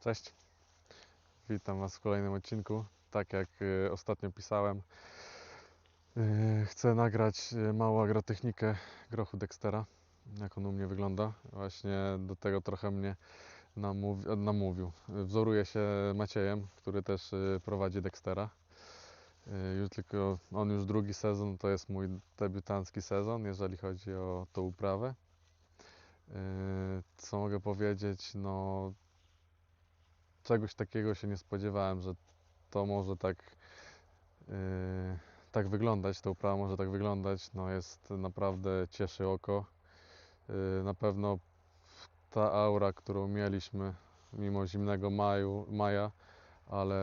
Cześć. Witam Was w kolejnym odcinku. Tak jak y, ostatnio pisałem, y, chcę nagrać y, małą agrotechnikę grochu Dextera, jak on u mnie wygląda. Właśnie do tego trochę mnie namówi, namówił. Wzoruję się Maciejem, który też prowadzi Dextera. Już tylko on już drugi sezon, to jest mój debiutancki sezon, jeżeli chodzi o tą uprawę. Co mogę powiedzieć? No, czegoś takiego się nie spodziewałem, że to może tak, yy, tak wyglądać, ta uprawa może tak wyglądać. No jest naprawdę cieszy oko. Yy, na pewno ta aura, którą mieliśmy mimo zimnego maju, maja, ale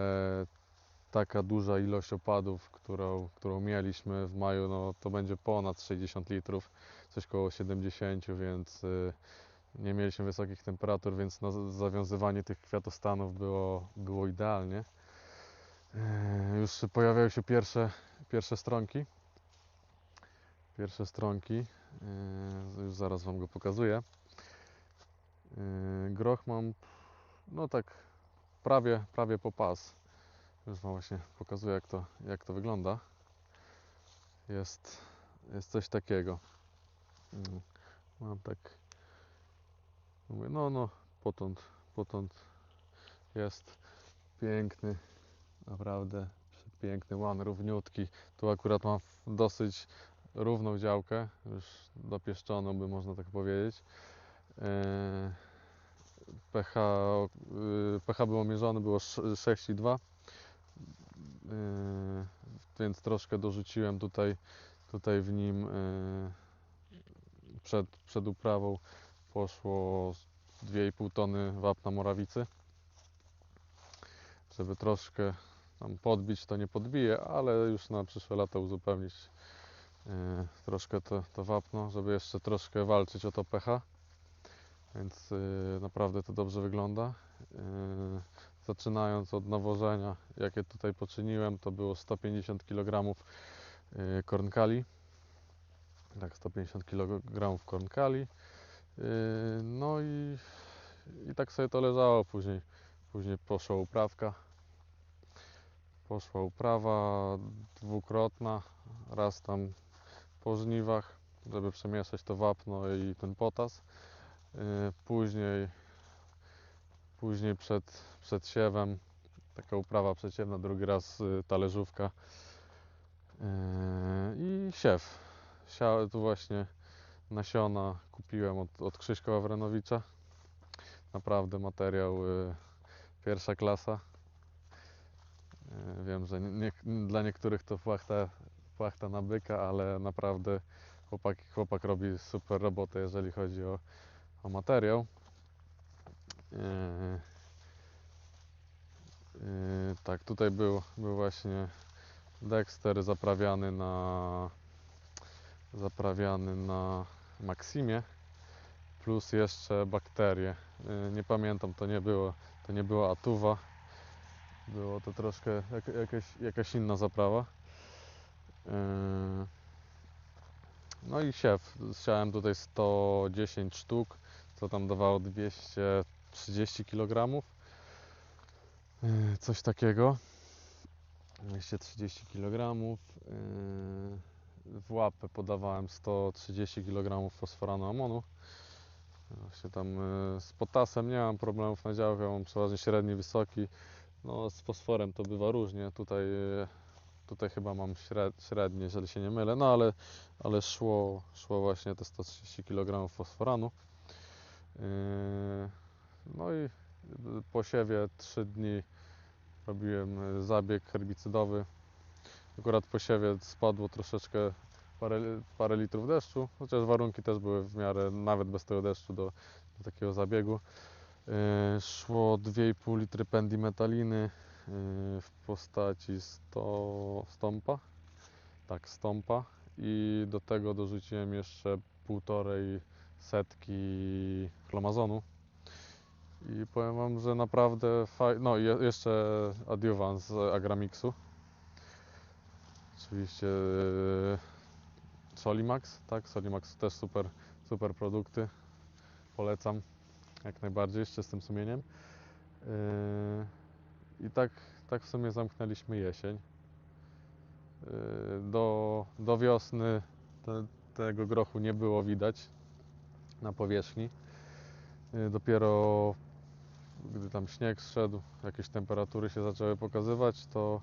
taka duża ilość opadów, którą, którą mieliśmy w maju, no to będzie ponad 60 litrów, coś koło 70, więc yy, nie mieliśmy wysokich temperatur, więc no, zawiązywanie tych kwiatostanów było, było idealnie. Yy, Już pojawiają się pierwsze, pierwsze stronki. Pierwsze stronki. Yy, Już zaraz Wam go pokazuję. Yy, Groch mam, no tak, prawie, prawie po pas. Już Wam właśnie pokazuję, jak to, jak to wygląda. Jest, jest coś takiego. Yy, Mam tak Mówię, no, no, potąd, potąd jest piękny, naprawdę piękny łan, równiutki. Tu akurat mam dosyć równą działkę, już dopieszczoną by można tak powiedzieć. Yy, pH, yy, pH było mierzone, było sz- 6,2 yy, więc troszkę dorzuciłem tutaj, tutaj w nim yy, przed, przed uprawą poszło z 2,5 tony wapna morawicy. Żeby troszkę tam podbić, to nie podbije, ale już na przyszłe lata uzupełnić yy, troszkę to, to wapno, żeby jeszcze troszkę walczyć o to pH. Więc yy, naprawdę to dobrze wygląda. Yy, zaczynając od nawożenia, jakie tutaj poczyniłem, to było 150 kg kornkali. Tak, 150 kg kornkali. Yy, No i, i tak sobie to leżało później. Później poszła uprawka. Poszła uprawa dwukrotna, raz tam po żniwach, żeby przemieszać to wapno i ten potas. Yy, Później, później przed, przed siewem, taka uprawa przeciewna, drugi raz yy, talerzówka yy, i siew. Sia, tu właśnie nasiona kupiłem od, od Krzyśka Wawrenowicza. Naprawdę materiał y, pierwsza klasa. Y, wiem, że nie, dla niektórych to płachta, płachta na byka, ale naprawdę chłopak, chłopak robi super robotę, jeżeli chodzi o, o materiał. Y, y, tak, tutaj był, był właśnie Dexter zaprawiany na zaprawiany na Maximie plus jeszcze bakterie. Y, Nie pamiętam, to nie było, to nie była atuwa. Było to troszkę jak, jakaś, jakaś inna zaprawa. Y, No i siew. Siałem tutaj 110 sztuk, co tam dawało 230 kg. Y, Coś takiego. 230 kg. W łapę podawałem 130 kg fosforanu amonu. Właśnie tam y, z potasem nie mam problemów na działkę, mam przeważnie średni, wysoki. No z fosforem to bywa różnie. Tutaj, y, tutaj chyba mam śred, średnie, jeżeli się nie mylę, no ale, ale szło, szło właśnie te 130 kg fosforanu. Yy, No i po siewie 3 dni robiłem zabieg herbicydowy. Akurat po siewie spadło troszeczkę parę, parę litrów deszczu, chociaż warunki też były w miarę, nawet bez tego deszczu, do, do takiego zabiegu. Yy, szło 2,5 litry pendimetaliny yy, w postaci 100 stąpa. Tak, stąpa. I do tego dorzuciłem jeszcze półtorej setki chlomazonu. I powiem Wam, że naprawdę fajnie. No i je- jeszcze adiuwan z Agramixu. Oczywiście yy, Solimax, tak? Solimax też super, super produkty. Polecam jak najbardziej, z czystym sumieniem. Yy, I tak, tak w sumie zamknęliśmy jesień. Yy, Do, do wiosny te, tego grochu nie było widać na powierzchni. Dopiero gdy tam śnieg zszedł, jakieś temperatury się zaczęły pokazywać, to,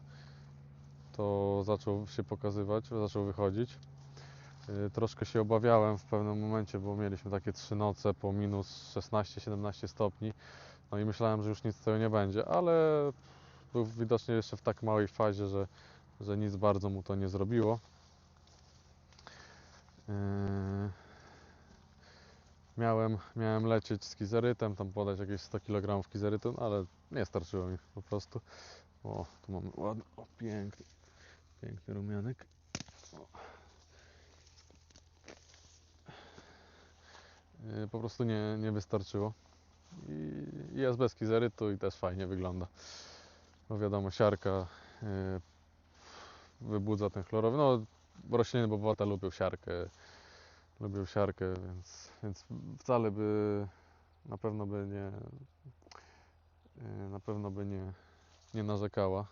to zaczął się pokazywać, zaczął wychodzić. Yy, Troszkę się obawiałem w pewnym momencie, bo mieliśmy takie trzy noce po minus 16-17 stopni. No i myślałem, że już nic z tego nie będzie, ale był widocznie jeszcze w tak małej fazie, że, że nic bardzo mu to nie zrobiło. Yy, Miałem, miałem lecieć z kizerytem, tam podać jakieś 100 kg kizerytu, no ale nie starczyło mi po prostu. O, tu mamy ładny, o piękny, piękny rumianek. Yy, Po prostu nie, nie wystarczyło. I jest bez kizerytu i też fajnie wygląda. No wiadomo, siarka yy, wybudza ten chlorowy. No, rośliny bobowate lubią siarkę, lubią siarkę, więc, więc wcale by na pewno by nie yy, na pewno by nie, nie narzekała.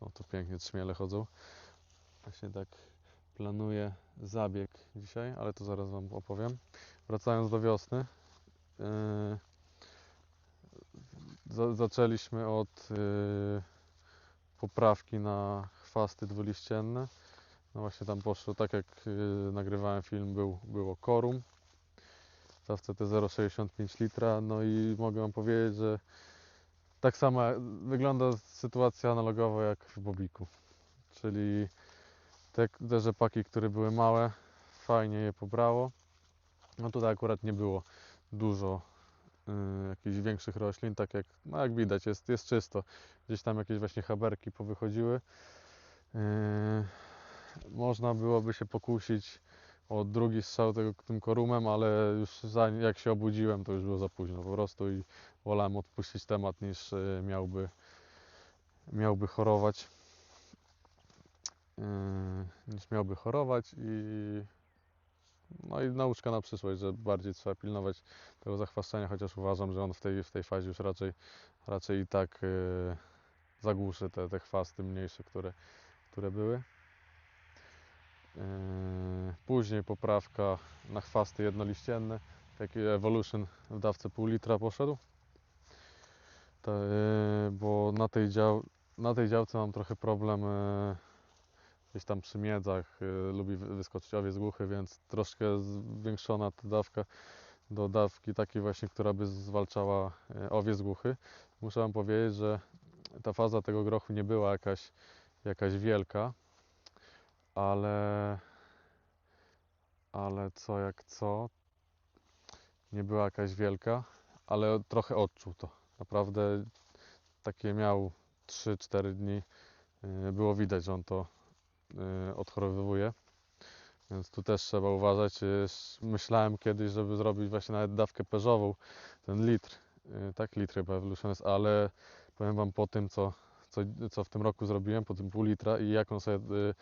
O, tu pięknie trzmiele chodzą. Właśnie tak planuję zabieg dzisiaj, ale to zaraz Wam opowiem. Wracając do wiosny. Yy, za, zaczęliśmy od y, poprawki na chwasty dwuliścienne. No właśnie tam poszło, tak jak y, nagrywałem film, był, było korum. Zawce te 0,65 litra. No i mogę Wam powiedzieć, że tak samo wygląda sytuacja analogowa jak w Bobiku. Czyli te, te rzepaki, które były małe, fajnie je pobrało. No tutaj akurat nie było dużo y, jakichś większych roślin, tak jak, no jak widać, jest, jest czysto. Gdzieś tam jakieś właśnie haberki powychodziły. Yy, można byłoby się pokusić o drugi strzał tego, tym korumem, ale już zanim, jak się obudziłem, to już było za późno po prostu i wolałem odpuścić temat niż y, miałby, miałby chorować. Niż miałby chorować i no i nauczka na przyszłość, że bardziej trzeba pilnować tego zachwaszczenia, chociaż uważam, że on w tej, w tej fazie już raczej, raczej i tak yy, zagłuszy te, te chwasty mniejsze, które, które były. Yy, później poprawka na chwasty jednoliścienne, taki Evolution w dawce pół litra poszedł. To, yy, bo na tej, dział, na tej działce mam trochę problem yy, gdzieś tam przy miedzach, yy, lubi wy- wyskoczyć owiec głuchy, więc troszkę zwiększona ta dawka do dawki takiej właśnie, która by zwalczała yy, owiec głuchy. Muszę Wam powiedzieć, że ta faza tego grochu nie była jakaś, jakaś wielka, ale, ale co jak co, nie była jakaś wielka, ale trochę odczuł to. Naprawdę takie miał 3-4 dni. yy, Było widać, że on to odchorowywuje. Więc tu też trzeba uważać. Sz- Myślałem kiedyś, żeby zrobić właśnie nawet dawkę peżową, ten litr, yy, tak litr chyba Evolution jest, ale powiem Wam po tym, co, co, co w tym roku zrobiłem, po tym pół litra i jak on sobie,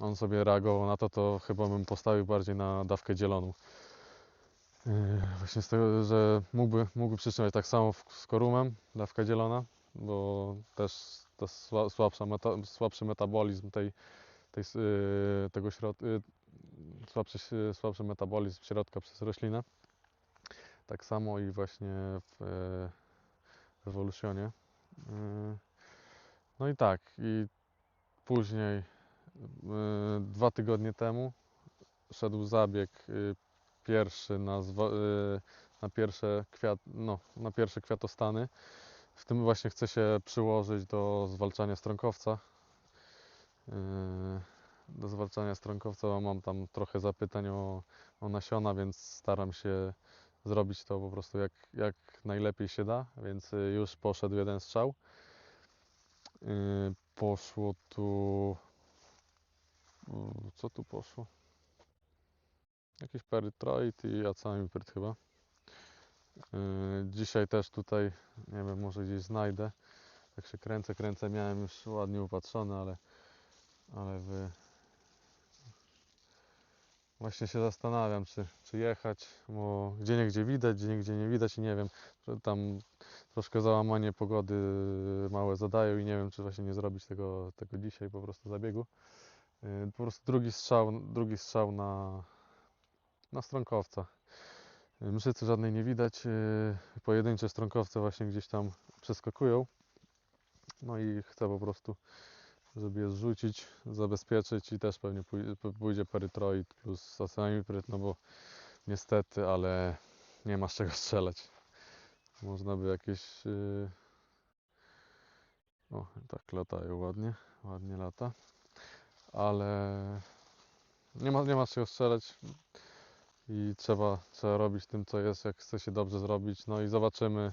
on sobie reagował na to, to chyba bym postawił bardziej na dawkę dzieloną. Właśnie z tego, że mógłby, mógłby przytrzymać tak samo z korumem, dawka dzielona, bo też to sła- słabsza meta, słabszy metabolizm tej, tej, yy, tego środka, słabszy, s- słabszy metabolizm środka przez roślinę. Tak samo i właśnie w, w Evolutionie. Yy, No i tak, i później dwa tygodnie temu szedł zabieg pierwszy na, na, pierwsze kwiat, no, na pierwsze kwiatostany. W tym właśnie chcę się przyłożyć do zwalczania strąkowca. Yy, Do zwalczania strąkowca bo mam tam trochę zapytań o, o nasiona, więc staram się zrobić to po prostu jak, jak najlepiej się da, więc yy, już poszedł jeden strzał. Yy, Poszło tu. mm, Co tu poszło? Jakiś perytroid i acamipryt chyba. Yy, Dzisiaj też tutaj, nie wiem, może gdzieś znajdę. Tak się kręcę, kręcę, miałem już ładnie upatrzone, ale, ale wy, Właśnie się zastanawiam, czy, czy jechać, bo gdzie niegdzie widać, gdzie niegdzie nie widać i nie wiem, że tam troszkę załamanie pogody małe zadają i nie wiem, czy właśnie nie zrobić tego, tego dzisiaj po prostu zabiegu. Yy, Po prostu drugi strzał, drugi strzał na, na stronkowca. Yy, Mszycy żadnej nie widać, pojedyncze stronkowce właśnie gdzieś tam przeskakują. No i chcę po prostu, żeby je zrzucić, zabezpieczyć i też pewnie pójdzie perytroid plus acenamipryt, no bo niestety, ale nie ma z czego strzelać. Można by jakieś... Yy... O, tak latają ładnie, ładnie lata. Ale nie ma, nie ma z czego strzelać i trzeba, trzeba robić tym, co jest, jak chce się dobrze zrobić. No i zobaczymy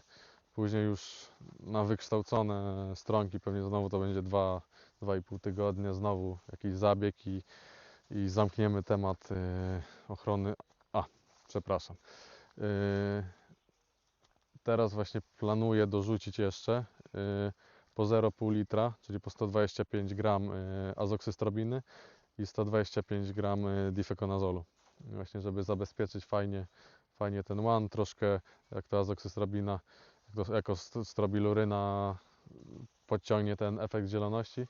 później już na wykształcone stronki, pewnie znowu to będzie dwa, dwa i pół tygodnia, znowu jakiś zabieg i, i zamkniemy temat y, ochrony. A, przepraszam. Y, teraz właśnie planuję dorzucić jeszcze y, po 0,5 litra, czyli po 125 gram azoksystrobiny i 125 gram difekonazolu. Właśnie, żeby zabezpieczyć fajnie, fajnie ten one, troszkę jak ta azoksystrobina, jak to- jako st- strobiluryna podciągnie ten efekt zieloności,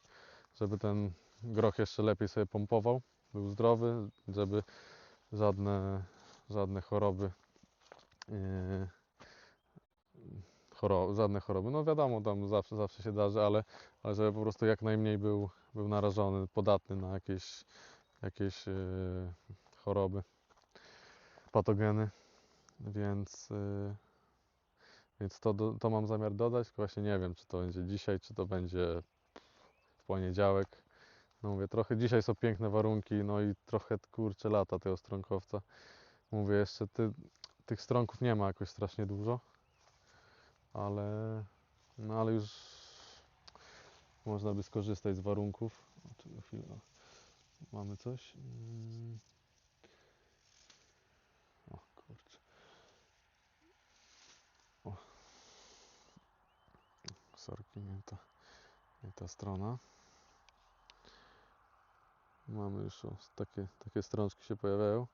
żeby ten groch jeszcze lepiej sobie pompował, był zdrowy, żeby żadne, żadne choroby yy, choro, żadne choroby, no wiadomo, tam zawsze, zawsze się darzy, ale, ale żeby po prostu jak najmniej był, był narażony, podatny na jakieś, jakieś yy, choroby, patogeny, więc, yy, więc to, to mam zamiar dodać, właśnie nie wiem, czy to będzie dzisiaj, czy to będzie w poniedziałek. No mówię, trochę dzisiaj są piękne warunki, no i trochę kurczę lata tego stronkowca. Mówię, jeszcze ty, tych stronków nie ma jakoś strasznie dużo, ale, no ale już można by skorzystać z warunków. Mamy coś? Mm. O kurczę. O. Sorki, nie ta, nie ta strona. Mamy już o, takie, takie strączki się pojawiają.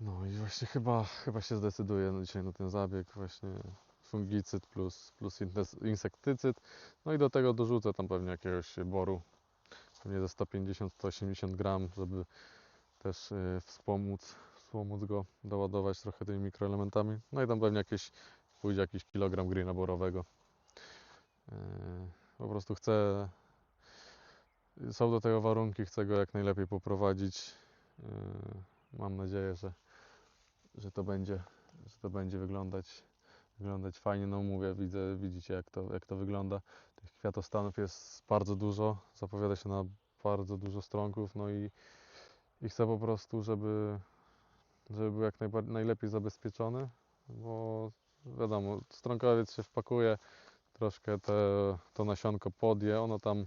No i właśnie chyba, chyba się zdecyduję na dzisiaj na ten zabieg właśnie fungicyd plus, plus insektycyd. No i do tego dorzucę tam pewnie jakiegoś boru, pewnie ze 150-180 gram, żeby też y, wspomóc, wspomóc go, doładować trochę tymi mikroelementami. No i tam pewnie jakieś, pójdzie jakiś kilogram greena borowego. Yy, Po prostu chcę, są do tego warunki, chcę go jak najlepiej poprowadzić. Yy, Mam nadzieję, że, że to będzie, że to będzie wyglądać, wyglądać fajnie. No mówię, widzę, widzicie jak to, jak to wygląda. Tych kwiatostanów jest bardzo dużo, zapowiada się na bardzo dużo stronków, no i, i chcę po prostu, żeby, żeby był jak najlepiej zabezpieczony, bo wiadomo, stronkowiec się wpakuje, troszkę te, to nasionko podje, ono tam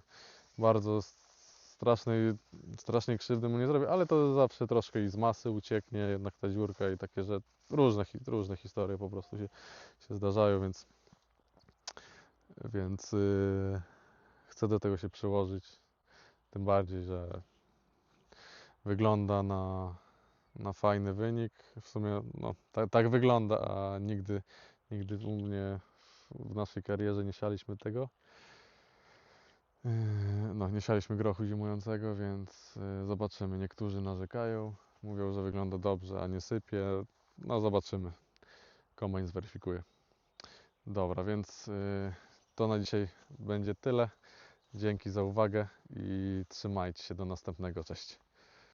bardzo strasznej, strasznej krzywdy mu nie zrobi, ale to zawsze troszkę i z masy ucieknie jednak ta dziurka i takie, że różne, różne historie po prostu się, się zdarzają, więc więc yy, chcę do tego się przyłożyć, tym bardziej, że wygląda na, na fajny wynik, w sumie no, tak, tak wygląda, a nigdy, nigdy u mnie w, naszej karierze nie sialiśmy tego. Yy, No, nie sialiśmy grochu zimującego, więc yy, zobaczymy. Niektórzy narzekają, mówią, że wygląda dobrze, a nie sypie. No, zobaczymy. Kombajn zweryfikuje. Dobra, więc yy, to na dzisiaj będzie tyle. Dzięki za uwagę i trzymajcie się do następnego. Cześć.